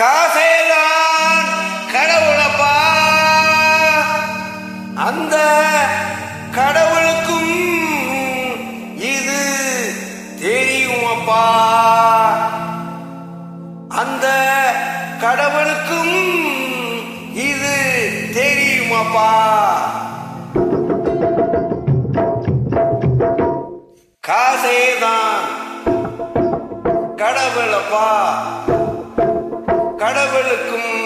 காசேதான் கடவுளப்பா. அந்த கடவுளுக்கும் இது தெரியும் அப்பா அந்த கடவுளுக்கும் இது தெரியுமாப்பா. காசேதான் கடவுளப்பா. கடவுளுக்கும்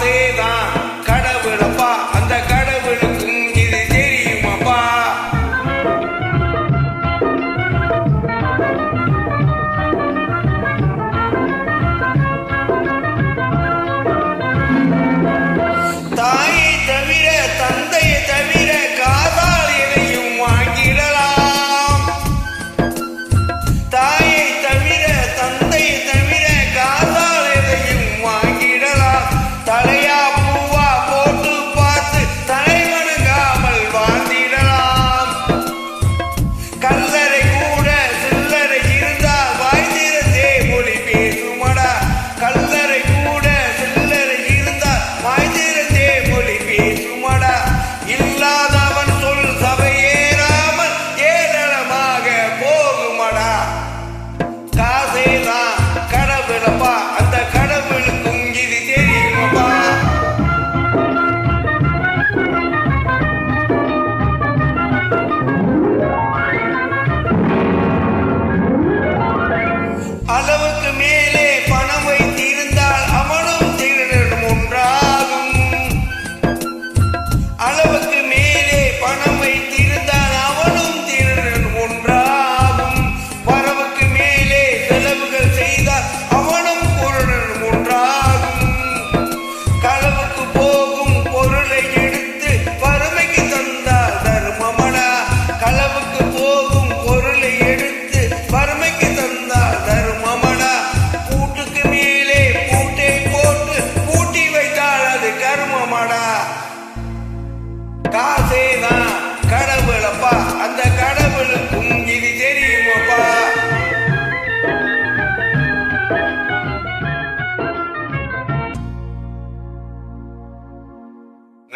သေးသာ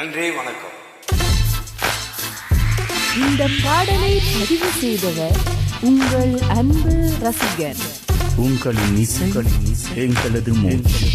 நன்றி வணக்கம். இந்த பாடலை பதிவு செய்தவர் உங்கள் அன்பு ரசிகர் உங்களின் இசை எங்களது மூச்சு.